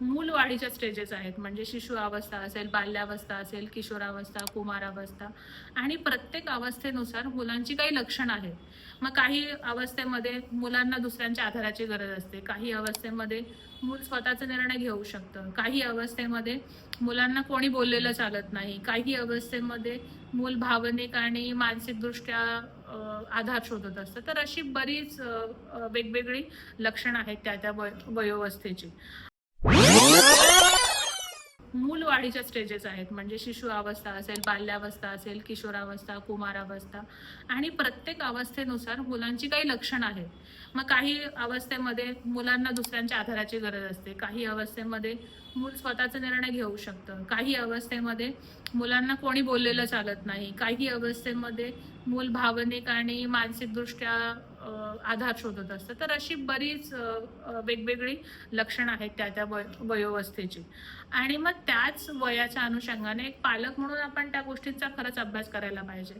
मूल वाढीच्या स्टेजेस आहेत. म्हणजे शिशु अवस्था असेल बाल्यावस्था असेल किशोरावस्था कुमारावस्था आणि प्रत्येक अवस्थेनुसार मुलांची काही लक्षणं आहेत. मग काही अवस्थेमध्ये मुलांना दुसऱ्यांच्या आधाराची गरज असते. काही अवस्थेमध्ये मूल स्वतःचा निर्णय घेऊ शकतं. काही अवस्थेमध्ये मुलांना कोणी बोललेलं चालत नाही. काही अवस्थेमध्ये मूल भावनिक आणि मानसिकदृष्ट्या आधार शोधत असतं. तर अशी बरीच वेगवेगळी लक्षणं आहेत त्या त्या वय वयोवस्थेची. वाढीच्या स्टेजेस आहेत. म्हणजे शिशु अवस्था असेल बाल्यावस्था असेल किशोरावस्था कुमारावस्था आणि प्रत्येक अवस्थेनुसार मुलांची काही लक्षणं आहेत. मग काही अवस्थेमध्ये मुलांना दुसऱ्यांच्या आधाराची गरज असते. काही अवस्थेमध्ये मूल स्वतःचा निर्णय घेऊ शकतं. काही अवस्थेमध्ये मुलांना कोणी बोललेलं चालत नाही. काही अवस्थेमध्ये मूल भावनिक आणि मानसिकदृष्ट्या आधार शोधत असतं तर अशी बरीच वेगवेगळी लक्षणं आहेत त्या त्या वयोवस्थेची. आणि मग त्याच वयाच्या अनुषंगाने एक पालक म्हणून आपण त्या गोष्टींचा खरंच अभ्यास करायला पाहिजे.